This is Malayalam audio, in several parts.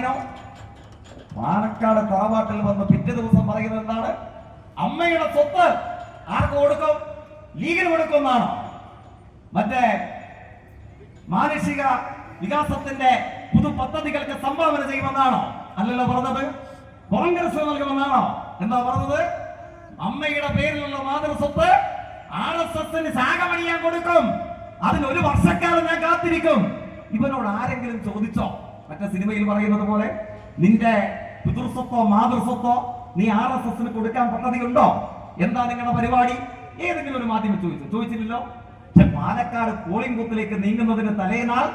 സ്വാധീനം പാലക്കാട് തറവാട്ടിൽ വന്ന് പിറ്റേ ദിവസം പറയുന്നത് എന്താണ്? അമ്മയുടെ സ്വത്ത് ആർക്ക് കൊടുക്കും? ലീഗിന് കൊടുക്കുമെന്നാണോ. മറ്റേ മാനുഷിക വികാസത്തിന്റെ പുതു പദ്ധതികൾക്ക് സംഭാവന ചെയ്യുമെന്നാണോ. അല്ലല്ലോ പറഞ്ഞത്? കോൺഗ്രസ് നൽകുമെന്നാണോ? എന്താ പറഞ്ഞത്? അമ്മയുടെ പേരിലുള്ള മാതൃസ്വത്ത് ആർ എസ് എസിന് ശാഖമണിയാൻ കൊടുക്കും. അതിന് ഒരു വർഷക്കാലം ഞാൻ കാത്തിരിക്കും. ഇവനോട് ആരെങ്കിലും ചോദിച്ചോ? മറ്റേ സിനിമയിൽ പറയുന്നത് പോലെ നിന്റെ പിതൃസ്വത്തോ മാതൃസ്വത്തോ നീ ആർ എസ് എസിന് കൊടുക്കാൻ പദ്ധതിയുണ്ടോ? എന്താ നിങ്ങളുടെ പരിപാടി? ഏതെങ്കിലും ഒരു മാധ്യമം ചോദിച്ചു. ചോദിച്ചില്ലല്ലോ? പക്ഷെ പാലക്കാട് പോളിംഗ് ബൂത്തിലേക്ക് നീങ്ങുന്നതിന് തലേനാൾ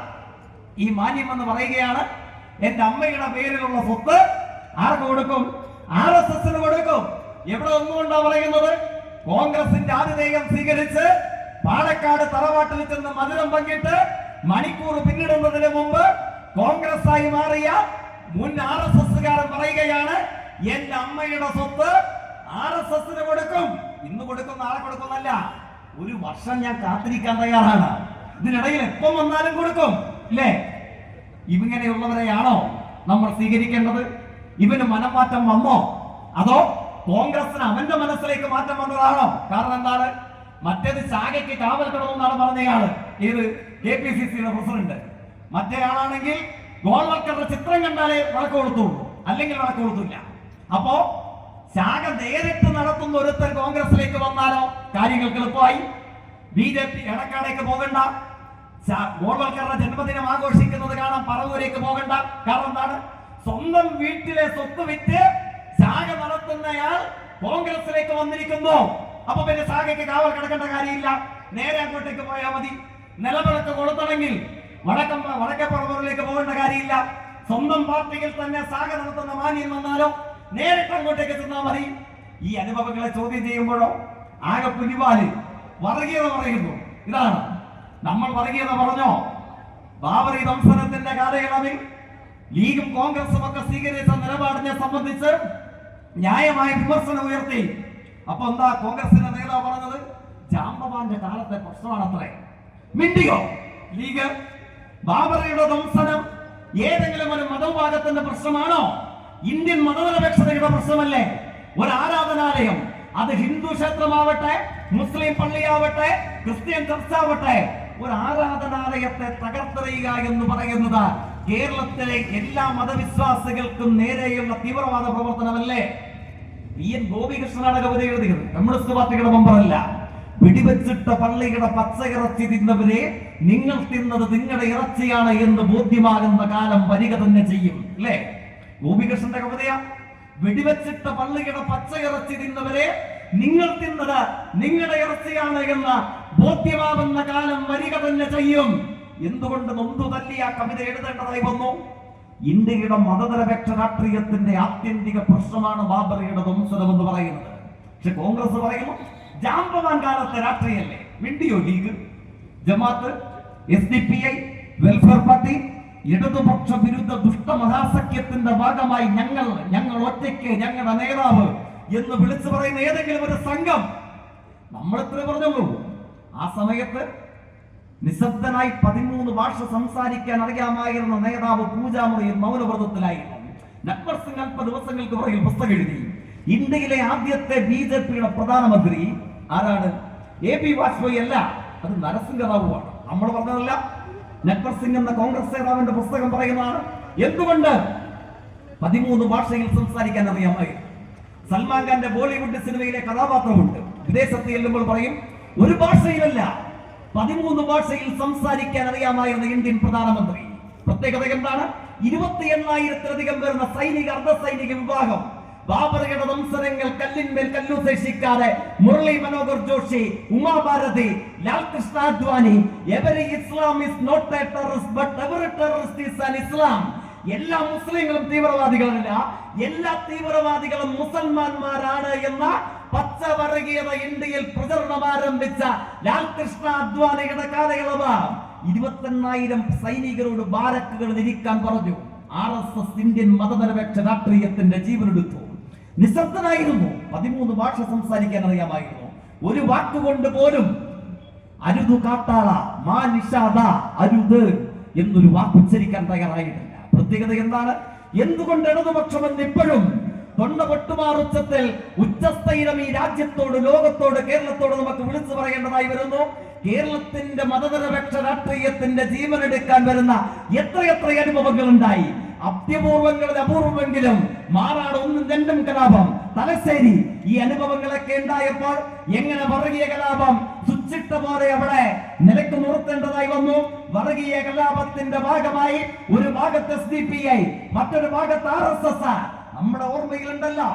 ഈ മാന്യം എന്ന് പറയുകയാണ് എന്റെ അമ്മയുടെ പേരിലുള്ള സ്വത്ത് ആർക്ക് കൊടുക്കും? ആർ എസ് എസിന് കൊടുക്കും. എവിടെ ഒന്നുകൊണ്ടാ പറയുന്നത്? കോൺഗ്രസിന്റെ ആതിഥേയം സ്വീകരിച്ച് പാലക്കാട് തറവാട്ടിൽ ചെന്ന് മധുരം പങ്കിട്ട് മണിക്കൂർ പിന്നിടുന്നതിന് മുമ്പ് കോൺഗ്രസ് ആയി മാറിയ മുൻ ആർ എസ് എസ്സുകാരൻ പറയുകയാണ് എന്റെ അമ്മയുടെ സ്വത്ത് ആർ എസ് എസിന് കൊടുക്കും. ഇന്ന് കൊടുക്കും നാളെ കൊടുക്കുന്നല്ല ഒരു വർഷം ഞാൻ കാത്തിരിക്കാൻ തയ്യാറാണ്. ഇതിനിടയിൽ എപ്പം വന്നാലും കൊടുക്കും. ഇല്ലേ? ഇവിങ്ങനെയുള്ളവരെയാണോ നമ്മൾ സ്വീകരിക്കേണ്ടത്? ഇവന് മനംമാറ്റം വന്നോ? അതോ കോൺഗ്രസിന് അവന്റെ മനസ്സിലേക്ക് മാറ്റം വന്നതാണോ? കാരണം എന്താണ്? മറ്റേത് ശാഖയ്ക്ക് കാവൽ കിടമെന്നാണ് പറഞ്ഞയാൾ. ഏത്? കെ പി സി സിയുടെ പ്രസിഡന്റ്. മറ്റേ ആളാണെങ്കിൽ ഗോൾവർക്കറുടെ ചിത്രം കണ്ടാലേ വഴക്ക് കൊടുത്തുള്ളൂ അല്ലെങ്കിൽ വഴക്ക് കൊടുത്തില്ല അപ്പോ ശാഖ നേരിട്ട് നടത്തുന്ന ഒരുത്തൻ കോൺഗ്രസിലേക്ക് വന്നാലോ കാര്യങ്ങൾക്ക് എളുപ്പമായി. ബി ജെ പി എടക്കാടേക്ക് പോകണ്ട. ഗോൾവൽക്കറുടെ ജന്മദിനം ആഘോഷിക്കുന്നത് കാണാൻ പറവൂരേക്ക് പോകണ്ട. കാരണം എന്താണ്? സ്വന്തം വീട്ടിലെ സ്വത്ത് വിറ്റ് ശാഖ നടത്തുന്നയാൾ കോൺഗ്രസിലേക്ക് വന്നിരിക്കുന്നു. അപ്പൊ പിന്നെ ശാഖയ്ക്ക് കാവൽ കിടക്കേണ്ട കാര്യമില്ല. നേരെ അങ്ങോട്ടേക്ക് പോയാൽ മതി. നിലവിളക്ക് കൊളുത്തണമെങ്കിൽ വടക്കം വടക്കേ പറവൂരിലേക്ക് പോകേണ്ട കാര്യമില്ല. സ്വന്തം പാർട്ടിയിൽ തന്നെ സാഗ നടത്തുന്ന മാന്യം വന്നാലോ? നേരിട്ട് അങ്ങോട്ടേക്ക് എത്തുന്നാൽ മതി. ഈ അനുഭവങ്ങളെ ചോദ്യം ചെയ്യുമ്പോഴോ? ആകെ പുലിവാൽ വർഗീയത പറയുന്നു. ഇതാണ്. നമ്മൾ വർഗീയത പറഞ്ഞോ? ബാബറി ദംസനത്തിന്റെ കാലയളവിൽ ലീഗും കോൺഗ്രസും ഒക്കെ സ്വീകരിച്ച നിലപാടിനെ സംബന്ധിച്ച് ന്യായമായ വിമർശനം ഉയർത്തി. അപ്പൊ എന്താ കോൺഗ്രസിന്റെ നേതാവ് പറഞ്ഞത്? ജാമ്പവാന്റെ കാലത്തെ പ്രശ്നമാണത്രേ. മിണ്ടിയോ? ലീഗ് ബാബറിയുടെ ദംസനം ഏതെങ്കിലും ഒരു മതവിഭാഗത്തിന്റെ പ്രശ്നമാണോ? ഇന്ത്യൻ മതനിരപേക്ഷതയുടെ പ്രശ്നമല്ലേ? ഒരു ആരാധനാലയം അത് ഹിന്ദു ക്ഷേത്രമാവട്ടെ മുസ്ലിം പള്ളിയാവട്ടെ ക്രിസ്ത്യൻ ചർച്ചാവട്ടെ ഒരു ആരാധനാലയത്തെ തകർത്തെറിയുക എന്ന് പറയുന്നത് കേരളത്തിലെ എല്ലാ മതവിശ്വാസികൾക്കും നേരെയുള്ള തീവ്രവാദ പ്രവർത്തനമല്ലേ? പി എൻ ഗോപികൃഷ്ണനാണ് കവിത എഴുതിയത്. കമ്മ്യൂണിസ്റ്റ് പാർട്ടിയുടെ മെമ്പറല്ല. വെടിവെച്ചിട്ട പള്ളിയുടെ പച്ചയിറച്ചി തിന്നവരെ നിങ്ങൾ തിന്നത് നിങ്ങളുടെ ഇറച്ചിയാണ് എന്ന് ബോധ്യമാകുന്ന കാലം വരിക തന്നെ ചെയ്യും അല്ലേ? ഗോപികൃഷ്ണന്റെ കവിതയാ. വെടിവെച്ചിട്ട പള്ളിയുടെ പച്ചയിറച്ചി തിന്നവരെ നിങ്ങൾ തിന്നത് നിങ്ങളുടെ ഇറച്ചിയാണ് എന്ന് ബോധ്യമാകുന്ന കാലം വരിക തന്നെ ചെയ്യും. എന്തുകൊണ്ട് നൊന്തു തല്ലി ആ കവിത എഴുതേണ്ടതായി വന്നു? ഇന്ത്യയുടെ മതനിരപേക്ഷ രാഷ്ട്രീയത്തിന്റെ ആത്യന്തിക പ്രശ്നമാണ് ബാബറിയുടെ ധ്വംസനം എന്ന് പറയുന്നത്. പക്ഷെ കോൺഗ്രസ് പറയുന്നു ജാമ്പവാൻ കാലത്തെ രാഷ്ട്രീയല്ലേ? മിണ്ടിയോ League? Jamaat S D P I welfare party ഇടതുപക്ഷ വിരുദ്ധ ദുഷ്ട ദുഷ്ടമഹാസഖ്യത്തിന്റെ ഭാഗമായി ഞങ്ങൾ ഞങ്ങൾ ഒറ്റയ്ക്ക് ഞങ്ങളുടെ നേതാവ് എന്ന് വിളിച്ചു പറയുന്ന ഏതെങ്കിലും ഒരു സംഘം? നമ്മൾ ഇത്ര പറഞ്ഞുള്ളൂ. ആ സമയത്ത് നിശബ്ദനായി പതിമൂന്ന് ഭാഷ സംസാരിക്കാൻ അറിയാമായിരുന്ന നേതാവ് പൂജാമുറിയിൽ മൗനവ്രതത്തിലായിരുന്നു. നക്ബർ സിംഗ് അല്പ ദിവസങ്ങൾക്ക് പുറകിൽ പുസ്തകം എഴുതി. ഇന്ത്യയിലെ ആദ്യത്തെ ബി ജെ പിയുടെ പ്രധാനമന്ത്രി ആരാണ്? എ പി വാജ്പേയി അല്ല അത് നരസിംഹറാവുവാണ്. നമ്മൾ പറഞ്ഞതല്ല നക്ബർ സിംഗ് എന്ന കോൺഗ്രസ് നേതാവിന്റെ പുസ്തകം പറയുന്നതാണ്. എന്തുകൊണ്ട്? പതിമൂന്ന് ഭാഷയിൽ സംസാരിക്കാൻ അറിയാമായിരുന്നു. സൽമാൻ ഖാന്റെ ബോളിവുഡ് സിനിമയിലെ കഥാപാത്രമുണ്ട്. വിദേശത്ത് ചെല്ലുമ്പോൾ പറയും ഒരു ഭാഷയിലല്ല പതിമൂന്ന് ഭാഷയിൽ സംസാരിക്കാൻ അറിയാമായിരുന്ന ഇന്ത്യൻ പ്രധാനമന്ത്രി. പ്രത്യേകത എന്താണ്? ഇരുപത്തി എണ്ണായിരത്തിലധികം വരുന്ന സൈനിക അർദ്ധ സൈനിക വിഭാഗം. ബാബറിയുടെ വംശരങ്ങൾ കല്ലിന്മേൽ കല്ലുദ്ദേശിക്കാതെ Murli Manohar Joshi Uma Bharti Lal Krishna Advani every Islam is not a terrorist but every terrorist is an Islam. എല്ലാ മുസ്ലിങ്ങളും തീവ്രവാദികളല്ല. എല്ലാ തീവ്രവാദികളും മുസൽമാന്മാരാണ് എന്ന പച്ചവർഗീയത ഇന്ത്യയിൽ പ്രചരണം ആരംഭിച്ച ലാൽ കൃഷ്ണ അദ്വാനിയുടെ കാലയളവ്. ഇരുപത്തെണ്ണായിരം സൈനികരോട് ബാരക്കുകൾ ഇരിക്കാൻ പറഞ്ഞു. ആർ എസ് എസ് ഇന്ത്യൻ മതനിരപേക്ഷ രാഷ്ട്രീയത്തിന്റെ ജീവനെടുത്തു. നിശബ്ദനായിരുന്നു. പതിമൂന്ന് ഭാഷ സംസാരിക്കാൻ അറിയാമായിരുന്നു. ഒരു വാക്കുകൊണ്ട് പോലും അരുതു കാട്ടാള മാ നിഷാദ അരുത് എന്നൊരു വാക്ക് ഉച്ചരിക്കാൻ തയ്യാറായിട്ടില്ല. പ്രത്യേകത എന്താണ്? എന്തുകൊണ്ട് ഇടതുപക്ഷമെന്ന് ഇപ്പോഴും തൊണ്ട പൊട്ടുമാറുച്ചത്തിൽ ഉച്ചസ്ഥൈരം ഈ രാജ്യത്തോട് ലോകത്തോട് കേരളത്തോട് നമുക്ക് വിളിച്ചു പറയേണ്ടതായി വരുന്നു. കേരളത്തിന്റെ മതനിരപേക്ഷ രാഷ്ട്രീയത്തിന്റെ ജീവനെടുക്കാൻ വരുന്ന എത്രയെത്ര അനുഭവങ്ങൾ ഉണ്ടായി അത്യപൂർവങ്ങളിൽ അപൂർവമെങ്കിലും മാറാട് ഒന്നും രണ്ടും കലാപം. തലശ്ശേരി ഈ അനുഭവങ്ങളൊക്കെ ഉണ്ടായപ്പോൾ എങ്ങനെ വർഗീയ കലാപം സുച്ചിട്ട പോലെ അവിടെ നിലയ്ക്ക് നിർത്തേണ്ടതായി വന്നു. വർഗീയ കലാപത്തിന്റെ ഭാഗമായി ഒരു ഭാഗത്ത് എസ് ഡി പി ഐ മറ്റൊരു ഭാഗത്ത് ആർ എസ് എസ്. നമ്മുടെ ഓർമ്മയിലുണ്ടല്ലോ.